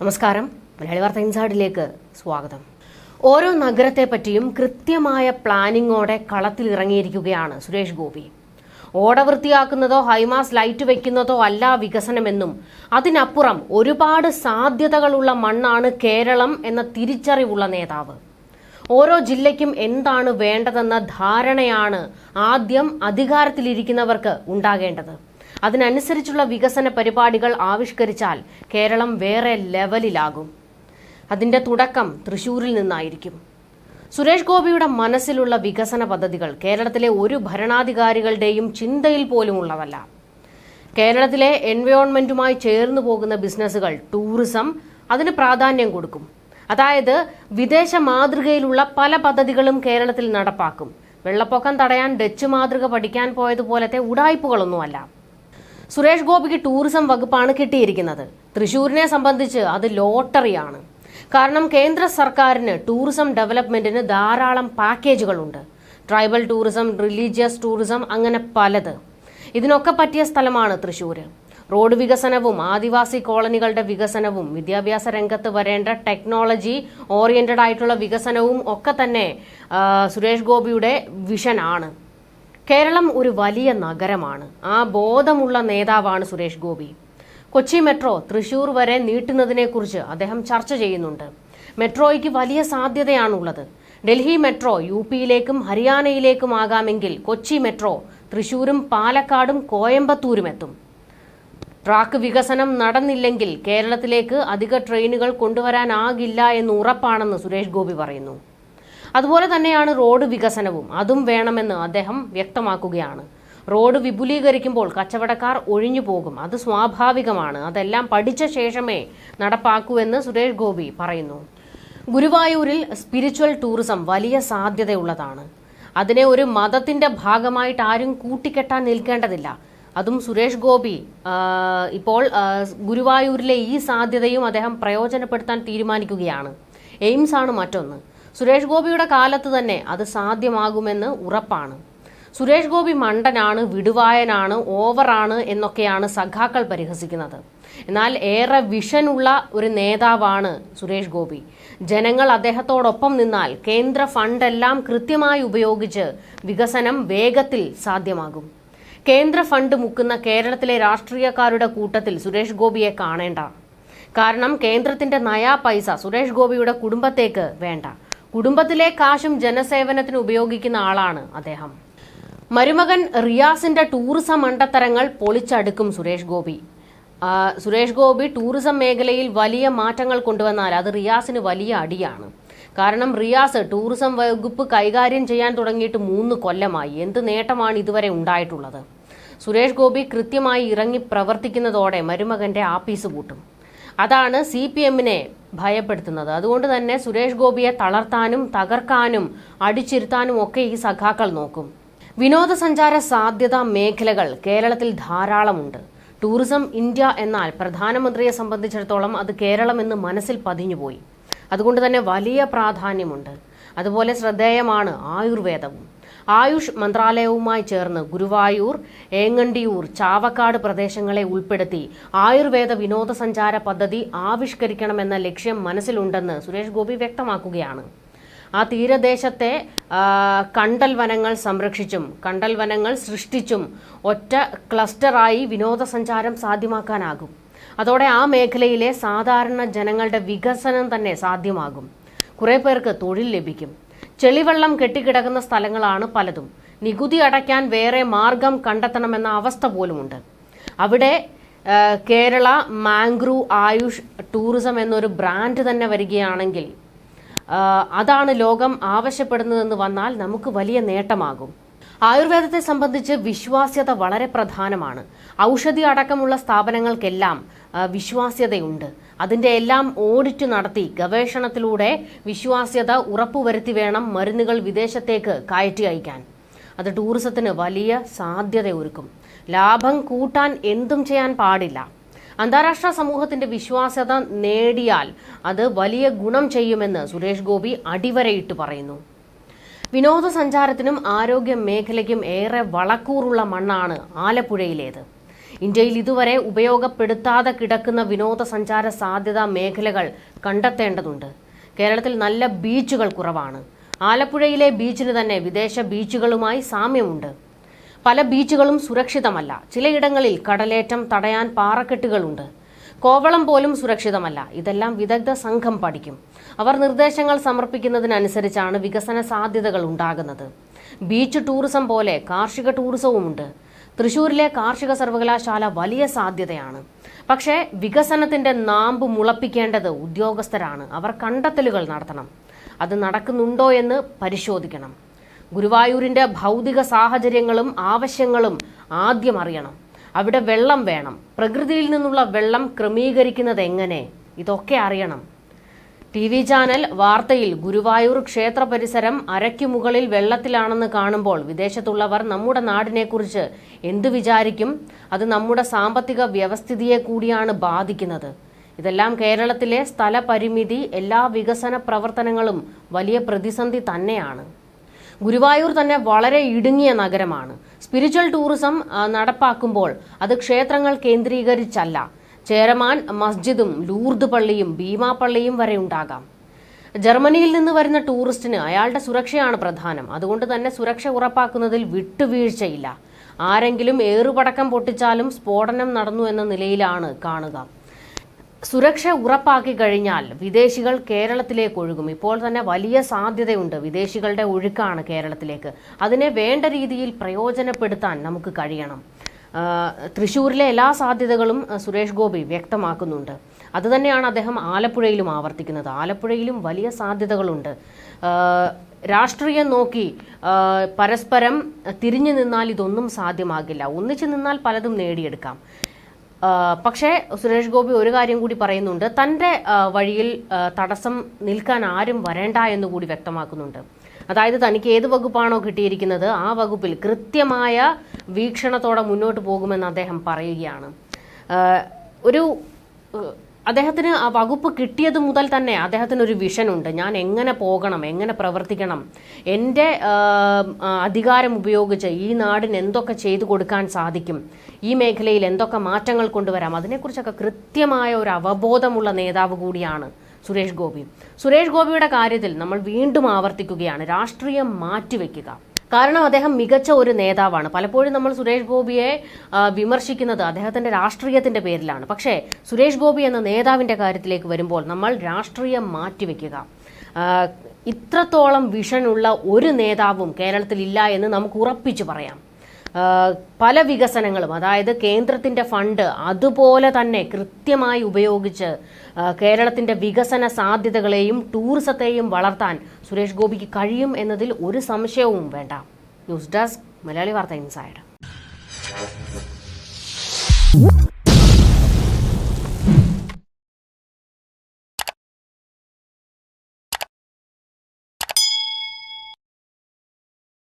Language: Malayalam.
നമസ്കാരം. മലയാളി വാർത്ത ഇൻസൈഡിലേക്ക് സ്വാഗതം. ഓരോ നഗരത്തെ പറ്റിയും കൃത്യമായ പ്ലാനിങ്ങോടെ കളത്തിൽ ഇറങ്ങിയിരിക്കുകയാണ് സുരേഷ് ഗോപി. ഓട വൃത്തിയാക്കുന്നതോ ഹൈമാസ് ലൈറ്റ് വെക്കുന്നതോ അല്ല വികസനമെന്നും അതിനപ്പുറം ഒരുപാട് സാധ്യതകളുള്ള മണ്ണാണ് കേരളം എന്ന തിരിച്ചറിവുള്ള നേതാവ്. ഓരോ ജില്ലയ്ക്കും എന്താണ് വേണ്ടതെന്ന ധാരണയാണ് ആദ്യം അധികാരത്തിലിരിക്കുന്നവർക്ക് ഉണ്ടാകേണ്ടത്. അതിനനുസരിച്ചുള്ള വികസന പരിപാടികൾ ആവിഷ്കരിച്ചാൽ കേരളം വേറെ ലെവലിലാകും. അതിന്റെ തുടക്കം തൃശൂരിൽ നിന്നായിരിക്കും. സുരേഷ് ഗോപിയുടെ മനസ്സിലുള്ള വികസന പദ്ധതികൾ കേരളത്തിലെ ഒരു ഭരണാധികാരികളുടെയും ചിന്തയിൽ പോലും ഉള്ളതല്ല. കേരളത്തിലെ എൻവയോൺമെന്റുമായി ചേർന്നു പോകുന്ന ബിസിനസ്സുകൾ ടൂറിസം അതിന് പ്രാധാന്യം കൊടുക്കും. അതായത് വിദേശ മാതൃകയിലുള്ള പല പദ്ധതികളും കേരളത്തിൽ നടപ്പാക്കും. വെള്ളപ്പൊക്കം തടയാൻ ഡച്ച് മാതൃക പഠിക്കാൻ പോയതുപോലത്തെ ഉടായ്പകളൊന്നുമല്ല. സുരേഷ് ഗോപിക്ക് ടൂറിസം വകുപ്പാണ് കിട്ടിയിരിക്കുന്നത്. തൃശൂരിനെ സംബന്ധിച്ച് അത് ലോട്ടറിയാണ്. കാരണം കേന്ദ്ര സർക്കാരിന് ടൂറിസം ഡെവലപ്മെന്റിന് ധാരാളം പാക്കേജുകളുണ്ട്. ട്രൈബൽ ടൂറിസം റിലീജിയസ് ടൂറിസം അങ്ങനെ പലത്. ഇതിനൊക്കെ പറ്റിയ സ്ഥലമാണ് തൃശ്ശൂർ റോഡ് വികസനവും ആദിവാസി കോളനികളുടെ വികസനവും വിദ്യാഭ്യാസ രംഗത്ത് വരേണ്ട ടെക്നോളജി ഓറിയന്റഡ് ആയിട്ടുള്ള വികസനവും ഒക്കെ തന്നെ സുരേഷ് ഗോപിയുടെ വിഷനാണ് കേരളം ഒരു വലിയ നഗരമാണ്. ആ ബോധമുള്ള നേതാവാണ് സുരേഷ് ഗോപി. കൊച്ചി മെട്രോ തൃശൂർ വരെ നീട്ടുന്നതിനെക്കുറിച്ച് അദ്ദേഹം ചർച്ച ചെയ്യുന്നുണ്ട്. മെട്രോയ്ക്ക് വലിയ സാധ്യതയാണുള്ളത്. ഡൽഹി മെട്രോ യു പിയിലേക്കും ഹരിയാനയിലേക്കും ആകാമെങ്കിൽ കൊച്ചി മെട്രോ തൃശൂരും പാലക്കാടും കോയമ്പത്തൂരും എത്തും ട്രാക്ക് വികസനം നടന്നില്ലെങ്കിൽ കേരളത്തിലേക്ക് അധിക ട്രെയിനുകൾ കൊണ്ടുവരാനാകില്ല എന്ന് ഉറപ്പാണെന്ന് സുരേഷ് ഗോപി പറയുന്നു. അതുപോലെ തന്നെയാണ് റോഡ് വികസനവും. അതും വേണമെന്ന് അദ്ദേഹം വ്യക്തമാക്കുകയാണ്. റോഡ് വിപുലീകരിക്കുമ്പോൾ കച്ചവടക്കാർ ഒഴിഞ്ഞു പോകും. അത് സ്വാഭാവികമാണ്. അതെല്ലാം പഠിച്ച ശേഷമേ നടപ്പാക്കൂ എന്ന് സുരേഷ് ഗോപി പറയുന്നു. ഗുരുവായൂരിൽ സ്പിരിച്വൽ ടൂറിസം വലിയ സാധ്യതയുള്ളതാണ്. അതിനെ ഒരു മതത്തിന്റെ ഭാഗമായിട്ട് ആരും കൂട്ടിക്കെട്ടാൻ നിൽക്കേണ്ടതില്ല. അതും സുരേഷ് ഗോപി ഇപ്പോൾ ഗുരുവായൂരിലെ ഈ സാധ്യതയും അദ്ദേഹം പ്രയോജനപ്പെടുത്താൻ തീരുമാനിക്കുകയാണ്. എയിംസ് ആണ് മറ്റൊന്ന്. സുരേഷ് ഗോപിയുടെ കാലത്ത് തന്നെ അത് സാധ്യമാകുമെന്ന് ഉറപ്പാണ്. സുരേഷ് ഗോപി മണ്ടനാണ് വിടുവായനാണ് ഓവറാണ് എന്നൊക്കെയാണ് സഖാക്കൾ പരിഹസിക്കുന്നത്. എന്നാൽ ഏറെ വിഷനുള്ള ഒരു നേതാവാണ് സുരേഷ് ഗോപി. ജനങ്ങൾ അദ്ദേഹത്തോടൊപ്പം നിന്നാൽ കേന്ദ്ര ഫണ്ടെല്ലാം കൃത്യമായി ഉപയോഗിച്ച് വികസനം വേഗത്തിൽ സാധ്യമാകും. കേന്ദ്ര ഫണ്ട് മുക്കുന്ന കേരളത്തിലെ രാഷ്ട്രീയക്കാരുടെ കൂട്ടത്തിൽ സുരേഷ് ഗോപിയെ കാണേണ്ട. കാരണം കേന്ദ്രത്തിന്റെ നയാ പൈസ സുരേഷ് ഗോപിയുടെ കുടുംബത്തേക്ക് വേണ്ട. കുടുംബത്തിലെ കാശും ജനസേവനത്തിന് ഉപയോഗിക്കുന്ന ആളാണ് അദ്ദേഹം. മരുമകൻ റിയാസിന്റെ ടൂറിസം മണ്ടത്തരങ്ങൾ പൊളിച്ചടുക്കും സുരേഷ് ഗോപി. സുരേഷ് ഗോപി ടൂറിസം മേഖലയിൽ വലിയ മാറ്റങ്ങൾ കൊണ്ടുവന്നാൽ അത് റിയാസിന് വലിയ അടിയാണ്. കാരണം റിയാസ് ടൂറിസം വകുപ്പ് കൈകാര്യം ചെയ്യാൻ തുടങ്ങിയിട്ട് മൂന്ന് കൊല്ലമായി. എന്ത് നേട്ടമാണ് ഇതുവരെ ഉണ്ടായിട്ടുള്ളത്? സുരേഷ് ഗോപി കൃത്യമായി ഇറങ്ങി പ്രവർത്തിക്കുന്നതോടെ മരുമകന്റെ ആപ്പീസ് പൂട്ടും. അതാണ് സി പി എമ്മിനെ ഭയപ്പെടുത്തുന്നത്. അതുകൊണ്ട് തന്നെ സുരേഷ് ഗോപിയെ തളർത്താനും തകർക്കാനും അടിച്ചിരുത്താനും ഒക്കെ ഈ സഖാക്കൾ നോക്കും. വിനോദസഞ്ചാര സാധ്യതാ മേഖലകൾ കേരളത്തിൽ ധാരാളമുണ്ട്. ടൂറിസം ഇന്ത്യ എന്നാൽ പ്രധാനമന്ത്രിയെ സംബന്ധിച്ചിടത്തോളം അത് കേരളം എന്ന് മനസ്സിൽ പതിഞ്ഞുപോയി. അതുകൊണ്ട് തന്നെ വലിയ പ്രാധാന്യമുണ്ട്. അതുപോലെ ശ്രദ്ധേയമാണ് ആയുർവേദവും. ആയുഷ് മന്ത്രാലയവുമായി ചേർന്ന് ഗുരുവായൂർ ഏങ്ങണ്ടിയൂർ ചാവക്കാട് പ്രദേശങ്ങളെ ഉൾപ്പെടുത്തി ആയുർവേദ വിനോദസഞ്ചാര പദ്ധതി ആവിഷ്കരിക്കണമെന്ന ലക്ഷ്യം മനസ്സിലുണ്ടെന്ന് സുരേഷ് ഗോപി വ്യക്തമാക്കുകയാണ്. ആ തീരദേശത്തെ കണ്ടൽ വനങ്ങൾ സംരക്ഷിച്ചും കണ്ടൽ വനങ്ങൾ സൃഷ്ടിച്ചും ഒറ്റ ക്ലസ്റ്ററായി വിനോദസഞ്ചാരം സാധ്യമാക്കാനാകും. അതോടെ ആ മേഖലയിലെ സാധാരണ ജനങ്ങളുടെ വികസനം തന്നെ സാധ്യമാകും. കുറെ പേർക്ക് തൊഴിൽ ലഭിക്കും. ചെളിവെള്ളം കെട്ടിക്കിടക്കുന്ന സ്ഥലങ്ങളാണ് പലതും. നികുതി അടയ്ക്കാൻ വേറെ മാർഗം കണ്ടെത്തണമെന്ന അവസ്ഥ പോലുമുണ്ട്. അവിടെ കേരള മാംഗ്രൂ ആയുഷ് ടൂറിസം എന്നൊരു ബ്രാൻഡ് തന്നെ വരികയാണെങ്കിൽ അതാണ് ലോകം ആവശ്യപ്പെടുന്നതെന്ന് വന്നാൽ നമുക്ക് വലിയ നേട്ടമാകും. ആയുർവേദത്തെ സംബന്ധിച്ച് വിശ്വാസ്യത വളരെ പ്രധാനമാണ്. ഔഷധി അടക്കമുള്ള സ്ഥാപനങ്ങൾക്കെല്ലാം വിശ്വാസ്യതയുണ്ട്. അതിന്റെ എല്ലാം ഓഡിറ്റ് നടത്തി ഗവേഷണത്തിലൂടെ വിശ്വാസ്യത ഉറപ്പുവരുത്തി വേണം മരുന്നുകൾ വിദേശത്തേക്ക് കയറ്റി അയക്കാൻ. അത് ടൂറിസത്തിന് വലിയ സാധ്യതയൊരുക്കും. ലാഭം കൂട്ടാൻ എന്തും ചെയ്യാൻ പാടില്ല. അന്താരാഷ്ട്ര സമൂഹത്തിന്റെ വിശ്വാസ്യത നേടിയാൽ അത് വലിയ ഗുണം ചെയ്യുമെന്ന് സുരേഷ് ഗോപി അടിവരയിട്ട് പറയുന്നു. വിനോദസഞ്ചാരത്തിനും ആരോഗ്യ മേഖലയ്ക്കും ഏറെ വളക്കൂറുള്ള മണ്ണാണ് ആലപ്പുഴയിലേത്. ഇന്ത്യയിൽ ഇതുവരെ ഉപയോഗപ്പെടുത്താതെ കിടക്കുന്ന വിനോദസഞ്ചാര സാധ്യതാ മേഖലകൾ കണ്ടെത്തേണ്ടതുണ്ട്. കേരളത്തിൽ നല്ല ബീച്ചുകൾ കുറവാണ്. ആലപ്പുഴയിലെ ബീച്ചിന് തന്നെ വിദേശ ബീച്ചുകളുമായി സാമ്യമുണ്ട്. പല ബീച്ചുകളും സുരക്ഷിതമല്ല. ചിലയിടങ്ങളിൽ കടലേറ്റം തടയാൻ പാറക്കെട്ടുകളുണ്ട്. കോവളം പോലും സുരക്ഷിതമല്ല. ഇതെല്ലാം വിദഗ്ധ സംഘം പഠിക്കും. അവർ നിർദ്ദേശങ്ങൾ സമർപ്പിക്കുന്നതിനനുസരിച്ചാണ് വികസന സാധ്യതകൾ ഉണ്ടാകുന്നത്. ബീച്ച് ടൂറിസം പോലെ കാർഷിക ടൂറിസവും ഉണ്ട് തൃശൂരിലെ കാർഷിക സർവകലാശാല വലിയ സാധ്യതയാണ്. പക്ഷേ വികസനത്തിന്റെ നാമ്പ് മുളപ്പിക്കേണ്ടത് ഉദ്യോഗസ്ഥരാണ്. അവർ കണ്ടെത്തലുകൾ നടത്തണം. അത് നടക്കുന്നുണ്ടോ എന്ന് പരിശോധിക്കണം. ഗുരുവായൂരിന്റെ ഭൗതിക സാഹചര്യങ്ങളും ആവശ്യങ്ങളും ആദ്യം അറിയണം. അവിടെ വെള്ളം വേണം. പ്രകൃതിയിൽ നിന്നുള്ള വെള്ളം ക്രമീകരിക്കുന്നത് എങ്ങനെ? ഇതൊക്കെ അറിയണം. ടി വി ചാനൽ വാർത്തയിൽ ഗുരുവായൂർ ക്ഷേത്ര പരിസരം അരയ്ക്കു മുകളിൽ വെള്ളത്തിലാണെന്ന് കാണുമ്പോൾ വിദേശത്തുള്ളവർ നമ്മുടെ നാടിനെക്കുറിച്ച് എന്തു വിചാരിക്കും? അത് നമ്മുടെ സാമ്പത്തിക വ്യവസ്ഥിതിയെ കൂടിയാണ് ബാധിക്കുന്നത്. ഇതെല്ലാം കേരളത്തിലെ സ്ഥലപരിമിതി എല്ലാ വികസന പ്രവർത്തനങ്ങളും വലിയ പ്രതിസന്ധി തന്നെയാണ്. ഗുരുവായൂർ തന്നെ വളരെ ഇടുങ്ങിയ നഗരമാണ്. സ്പിരിച്വൽ ടൂറിസം നടപ്പാക്കുമ്പോൾ അത് ക്ഷേത്രങ്ങൾ കേന്ദ്രീകരിച്ചല്ല. ചേരമാൻ മസ്ജിദും ലൂർദ് പള്ളിയും ഭീമാ പള്ളിയും വരെ ഉണ്ടാകാം. ജർമ്മനിയിൽ നിന്ന് വരുന്ന ടൂറിസ്റ്റിന് അയാളുടെ സുരക്ഷയാണ് പ്രധാനം. അതുകൊണ്ട് തന്നെ സുരക്ഷ ഉറപ്പാക്കുന്നതിൽ വിട്ടുവീഴ്ചയില്ല. ആരെങ്കിലും ഏറുപടക്കം പൊട്ടിച്ചാലും സ്ഫോടനം നടന്നു എന്ന നിലയിലാണ് കാണുക. സുരക്ഷ ഉറപ്പാക്കി കഴിഞ്ഞാൽ വിദേശികൾ കേരളത്തിലേക്ക് ഒഴുകും. ഇപ്പോൾ തന്നെ വലിയ സാധ്യതയുണ്ട്. വിദേശികളുടെ ഒഴുക്കാണ് കേരളത്തിലേക്ക്. അതിനെ വേണ്ട രീതിയിൽ പ്രയോജനപ്പെടുത്താൻ നമുക്ക് കഴിയണം. തൃശ്ശൂരിലെ എല്ലാ സാധ്യതകളും സുരേഷ് ഗോപി വ്യക്തമാക്കുന്നുണ്ട്. അതുതന്നെയാണ് അദ്ദേഹം ആലപ്പുഴയിലും ആവർത്തിക്കുന്നത്. ആലപ്പുഴയിലും വലിയ സാധ്യതകളുണ്ട്. രാഷ്ട്രീയം നോക്കി പരസ്പരം തിരിഞ്ഞു നിന്നാൽ ഇതൊന്നും സാധ്യമാകില്ല. ഒന്നിച്ചു നിന്നാൽ പലതും നേടിയെടുക്കാം. പക്ഷേ സുരേഷ് ഗോപി ഒരു കാര്യം കൂടി പറയുന്നുണ്ട്. തന്റെ വഴിയിൽ തടസ്സം നിൽക്കാൻ ആരും വരേണ്ട എന്ന് കൂടി വ്യക്തമാക്കുന്നുണ്ട്. അതായത് തനിക്ക് ഏത് വകുപ്പാണോ കിട്ടിയിരിക്കുന്നത് ആ വകുപ്പിൽ കൃത്യമായ വീക്ഷണത്തോടെ മുന്നോട്ട് പോകുമെന്ന് അദ്ദേഹം പറയുകയാണ്. ഒരു അദ്ദേഹത്തിന് ആ വകുപ്പ് കിട്ടിയത് മുതൽ തന്നെ അദ്ദേഹത്തിന് ഒരു വിഷനുണ്ട് ഞാൻ എങ്ങനെ പോകണം എങ്ങനെ പ്രവർത്തിക്കണം എന്റെ അധികാരം ഉപയോഗിച്ച് ഈ നാടിന് എന്തൊക്കെ ചെയ്തു കൊടുക്കാൻ സാധിക്കും ഈ മേഖലയിൽ എന്തൊക്കെ മാറ്റങ്ങൾ കൊണ്ടുവരാം അതിനെക്കുറിച്ചൊക്കെ കൃത്യമായ ഒരു അവബോധമുള്ള നേതാവ് കൂടിയാണ് സുരേഷ് ഗോപി. സുരേഷ് ഗോപിയുടെ കാര്യത്തിൽ നമ്മൾ വീണ്ടും ആവർത്തിക്കുകയാണ്. രാഷ്ട്രീയം മാറ്റിവെക്കുക. കാരണം അദ്ദേഹം മികച്ച ഒരു നേതാവാണ്. പലപ്പോഴും നമ്മൾ സുരേഷ് ഗോപിയെ വിമർശിക്കുന്നത് അദ്ദേഹത്തിന്റെ രാഷ്ട്രീയത്തിന്റെ പേരിലാണ്. പക്ഷേ സുരേഷ് ഗോപി എന്ന നേതാവിന്റെ കാര്യത്തിലേക്ക് വരുമ്പോൾ നമ്മൾ രാഷ്ട്രീയം മാറ്റിവെക്കുക. ഇത്രത്തോളം വിഷനുള്ള ഒരു നേതാവും കേരളത്തിൽ ഇല്ല എന്ന് നമുക്ക് ഉറപ്പിച്ചു പറയാം. പല വികസനങ്ങളും അതായത് കേന്ദ്രത്തിന്റെ ഫണ്ട് അതുപോലെ തന്നെ കൃത്യമായി ഉപയോഗിച്ച് കേരളത്തിന്റെ വികസന സാധ്യതകളെയും ടൂറിസത്തെയും വളർത്താൻ സുരേഷ് ഗോപിക്ക് കഴിയും എന്നതിൽ ഒരു സംശയവും വേണ്ട. ന്യൂസ് ഡെസ്ക് മലയാളി വാർത്ത ഇൻസൈഡ്.